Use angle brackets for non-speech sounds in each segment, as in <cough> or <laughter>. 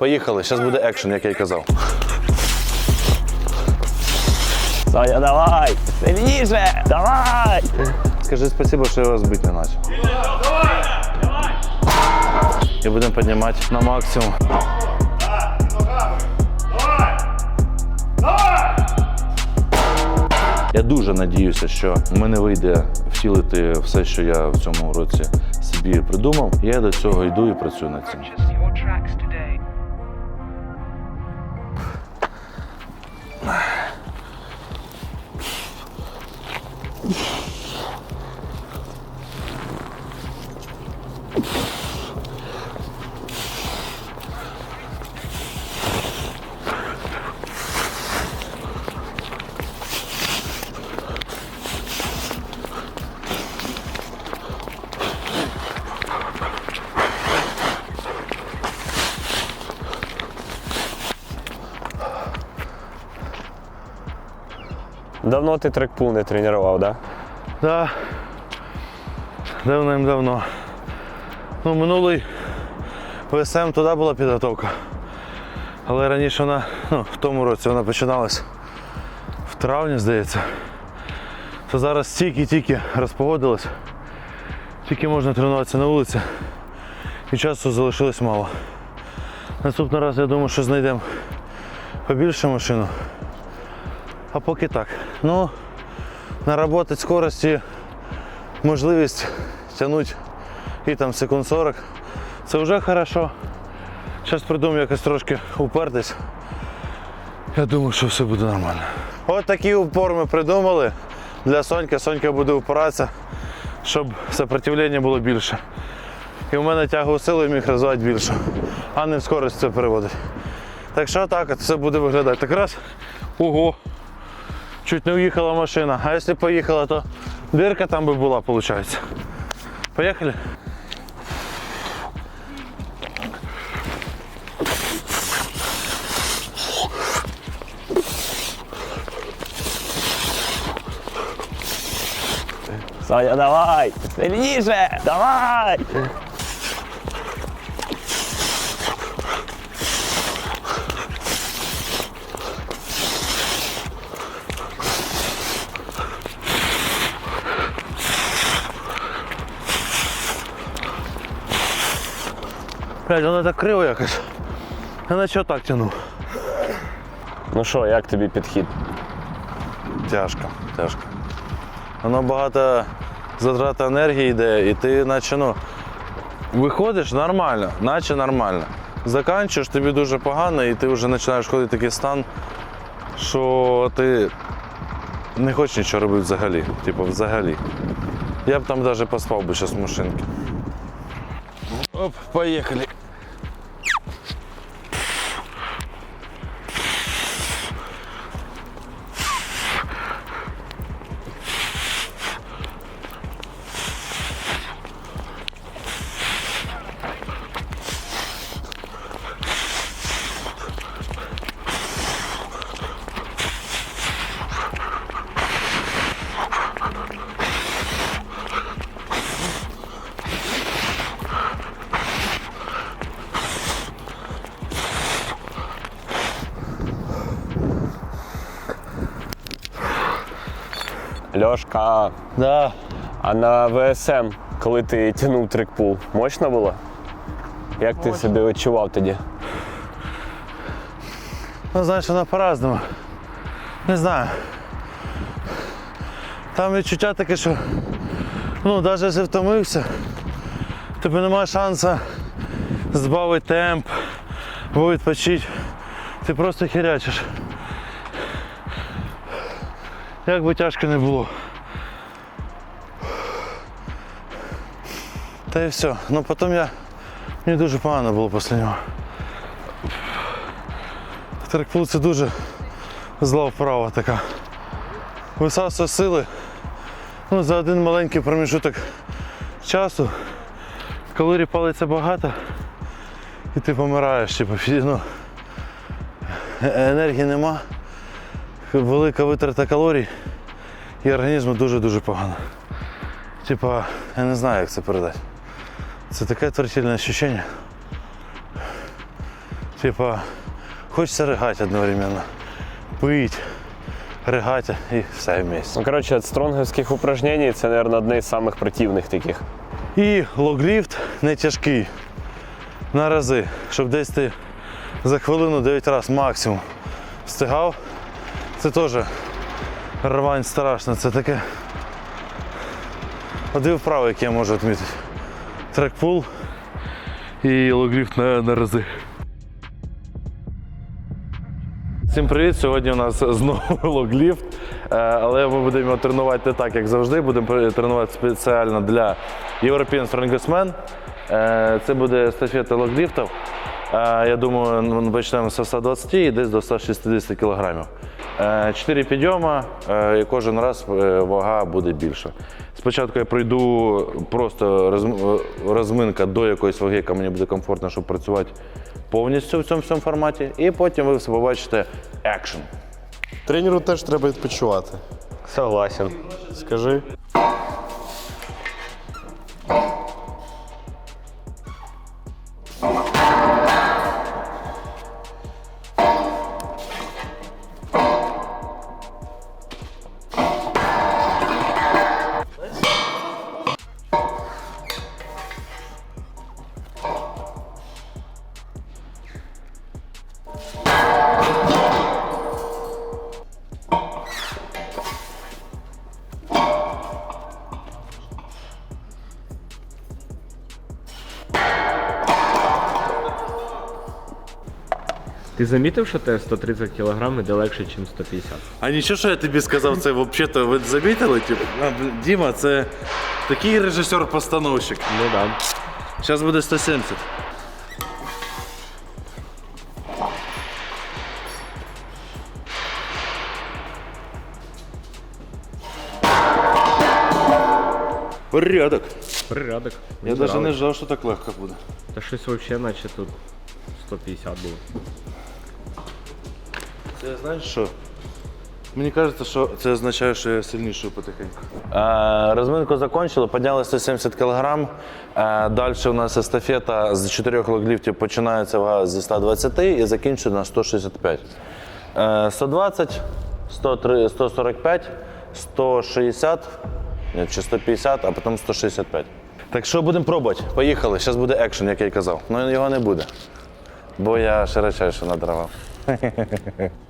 Поїхали, зараз буде екшен, як я й казав. Саня, давай! Сильніше! Давай! Скажи спасибо, що я вас бити не начав. І будемо піднімати на максимум. Я дуже надіюся, що в мене вийде втілити все, що я в цьому році собі придумав. Я до цього йду і працюю над цим. Yeah. Давно ти трекпул не тренував, да? Так. Давним-давно. Ну, минулий ВСМ туди була підготовка. Але раніше вона, ну, в тому році вона починалась в травні, здається. То зараз тільки-тільки розпогодилось. Тільки можна тренуватися на вулиці. І часу залишилось мало. Наступний раз я думаю, що знайдемо побільше машину. А поки так. Ну, наработать скорості, можливість тягнути і там секунд 40. Це вже хорошо. Зараз придумаю якось трошки упертись. Я думаю, що все буде нормально. От такий упор ми придумали для Соньки. Сонька буде упиратися, щоб сопротивлення було більше. І в мене тягу сили міг розвивати більше, а не в скорость це переводить. Так що так, все буде виглядати. Так раз. Ого! Чуть не уїхала машина. А якщо поїхала, то дирка там би була, виходить. Поїхали? Саня, давай! Сильніше! Давай! Блядь, воно так криво якось. Я наче так тягнув. Ну що, як тобі підхід? Тяжко, тяжко. Воно багато затрат енергії йде, і ти наче ну, виходиш нормально, наче нормально. Заканчуєш, тобі дуже погано, і ти вже починаєш ходити в такий стан, що ти не хочеш нічого робити взагалі. Типу, взагалі. Я б там навіть поспав би зараз в машинці. Оп, поїхали. Льошка, Да. а на ВСМ, коли ти тягнув трекпул, мощно було? Як ти себе відчував тоді? Ну, знаєш, воно по-разному. Не знаю. Там відчуття таке, що ну, навіть якщо втомився, тобі немає шансу збавити темп, або відпочити. Ти просто хірячиш. Як би тяжко не було. Та і все. Ну потім я. Мені дуже погано було після нього. Трекпул це дуже зла вправа така. Висасує сили ну, за один маленький проміжуток часу. Калорій палиться багато і ти помираєш, типу, ну, е- енергії нема, велика витрата калорій і організму дуже-дуже погано. Типа, я не знаю, як це передати. Це таке твердільне відчуття. Типа, хочеться ригати одновременно. Пить, ригати і все вместе. Ну, коротше, від стронгівських упражнень це, мабуть, одне із самих противних таких. І логліфт не тяжкий на рази, щоб десь ти за хвилину 9 разів максимум встигав. Це теж рвань страшно. Це таке. Один вправи, які я можу відмітити. Трекпул і логліфт на, на рази. Всім привіт! Сьогодні у нас знову <laughs> логліфт, Е, але ми будемо його тренувати не так, як завжди. Будемо тренувати спеціально для European Strongest Е, Це буде естафета логліфтів. Е, Я думаю, ну, почнемо з 120 і десь до 160 кг. Чотири підйоми, е, і кожен раз е, вага буде більша. Спочатку я пройду просто е, розминка до якоїсь ваги, яка мені буде комфортно, щоб працювати повністю в цьому всьому форматі. І потім ви все побачите екшн. Тренеру теж треба відпочивати. Согласен. Скажи. Ти замітив, що те 130 кг іде легше, ніж 150? А нічого, що я тобі сказав, це взагалі ви замітили? Типу, Діма, це такий режисер-постановщик. Ну да. Зараз буде 170. Порядок. Порядок. Я навіть не ждав, що так легко буде. Та щось взагалі, наче тут 150 було. Це знаєш що? Мені кажеться, що це означає, що я сильніший потихеньку. Е, розминку закончили, підняли 170 кг. Е, далі у нас естафета з 4 логліфтів починається вага зі 120 і закінчує на 165. Е, 120, 103, 145, 160 ні, чи 150, а потім 165. Так що будемо пробувати? Поїхали. Зараз буде екшен, як я й казав. Ну його не буде. Бо я широчайше надравав. <laughs>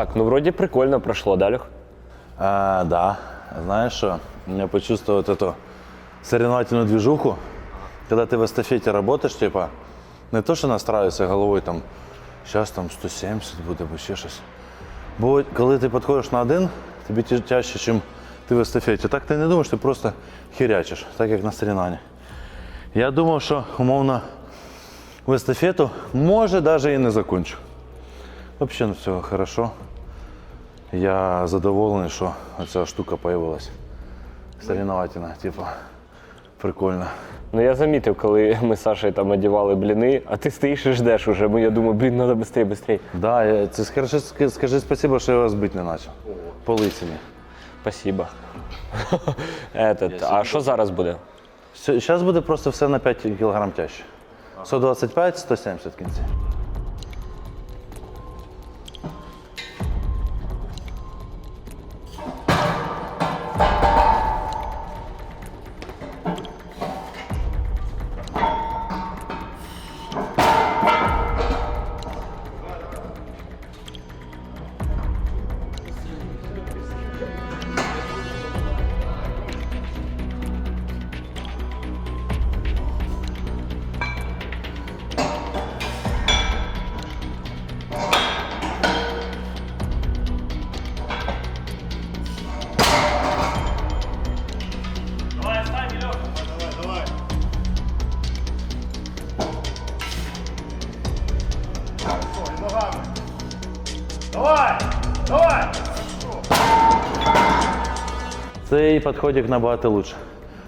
Так, ну вроді прикольно пройшло, да, Льох? А, да. Знаешь что? Я почувствовал вот эту соревновательную движуху. Когда ты в эстафете работаешь, типа, не то, що настраюєшся головою, там, зараз там 170 буде, або ще щось. Бо от коли ти підходиш на один, тобі тя- тяжче, ніж ти в естафеті. Так ти не думаєш, ти просто хірячиш, так як на соревновані. Я думав, що умовно в естафету, може, навіть і не закончу. Взагалі все хорошо. Я задоволений, що ця штука появилась. Соревновательна, типу, прикольно. Ну я замітив, коли ми з Сашею там одягали бліни, а ти стоїш і ждеш уже. бо Я думаю, блін, треба швидше, швидше. Да, я, це скажи, ска- скажи спасибо, що я вас бити не почав. По лисині. Спасибо. <laughs> Этот, а що зараз буде? Зараз буде просто все на 5 кг тяжче. 125, 170 в кінці. Цей підходик набагато лучше.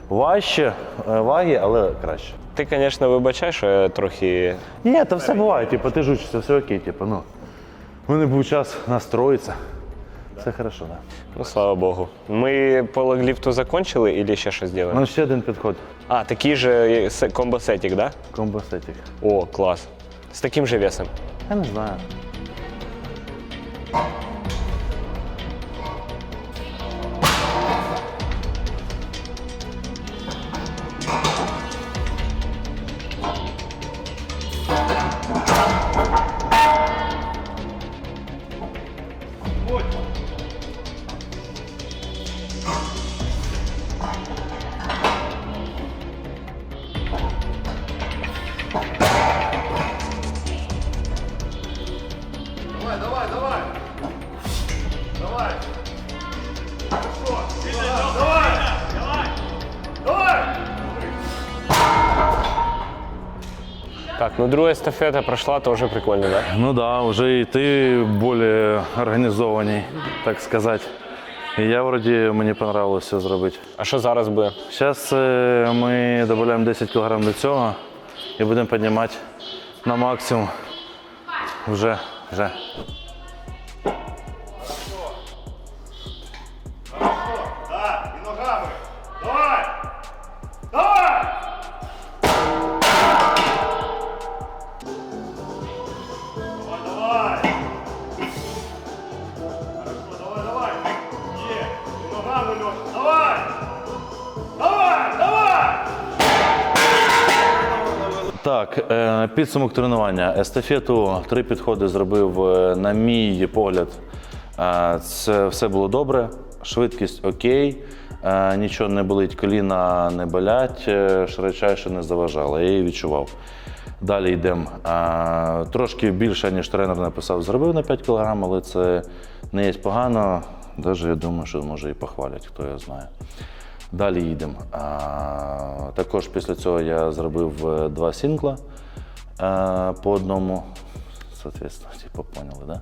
Важче, е, ваги, але краще. Ти, звісно, вибачай, що я трохи. Ні, та все буває, типу, ти ж учишся, все окей, типу, ну. У мене був час настроїтися. Все хорошо, так. Да. Ну, слава Богу. Ми по логліфту закончили і ще щось У робимо? мене ще один підход. А, такий же се- комбосетик, да? Комбосетик. О, клас. З таким же весом. Я не знаю. Yeah. Так, ну друга эстафета прошла, тоже прикольно, да? Ну да, уже і ты более організований, так сказать. І я вроді мені понравилось все зробити. А що зараз буде? Зараз ми додаємо 10 кг до цього і будемо піднімати на максимум. Вже, вже. Підсумок тренування. Естафету три підходи зробив, е, на мій погляд. е, Це все було добре. Швидкість окей. е, Нічого не болить, коліна не болять, широчайше не заважало. Я її відчував. Далі йдемо. Трошки більше, ніж тренер написав, зробив на 5 кг, але це не є погано. Навіть я думаю, що може і похвалять, хто його знає. Далі їдемо. Також після цього я зробив два сінкла е, по одному. Соответственно, типу, поняли, да?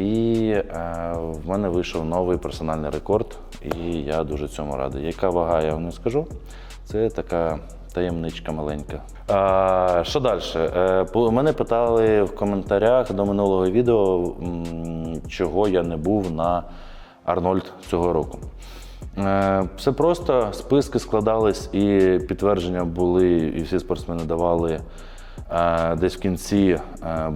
І е, в мене вийшов новий персональний рекорд, і я дуже цьому радий. Яка вага, я вам не скажу. Це така таємничка маленька. А, що далі? Е, мене питали в коментарях до минулого відео, чого я не був на Арнольд цього року. Е, Все просто списки складались і підтвердження були, і всі спортсмени давали е, десь в кінці е,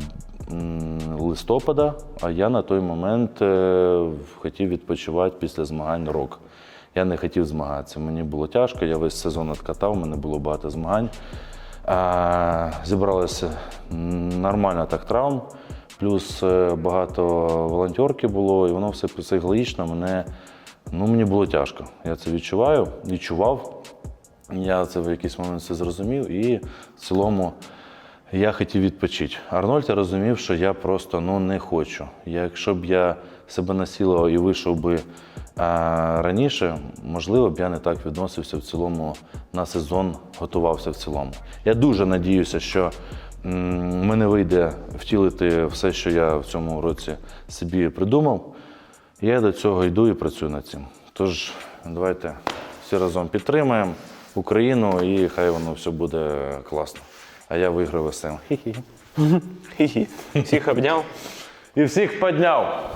листопада, а я на той момент е, хотів відпочивати після змагань рок. Я не хотів змагатися. Мені було тяжко, я весь сезон відкатав, мене було багато змагань. Е, Зібралося нормально так травм, плюс е, багато волонтерки було, і воно все психологічно мене. Ну, мені було тяжко. Я це відчуваю, відчував. Я це в якийсь момент все зрозумів, і в цілому я хотів відпочити. Арнольд розумів, що я просто ну, не хочу. Якщо б я себе насилував і вийшов би а, раніше, можливо б я не так відносився в цілому на сезон, готувався в цілому. Я дуже надіюся, що мене вийде втілити все, що я в цьому році собі придумав. Я до цього йду і працюю над цим. Тож, давайте всі разом підтримаємо Україну і хай воно все буде класно. А я виграв весело. Хі-хі. Хі-хі. Всіх обняв. І всіх підняв.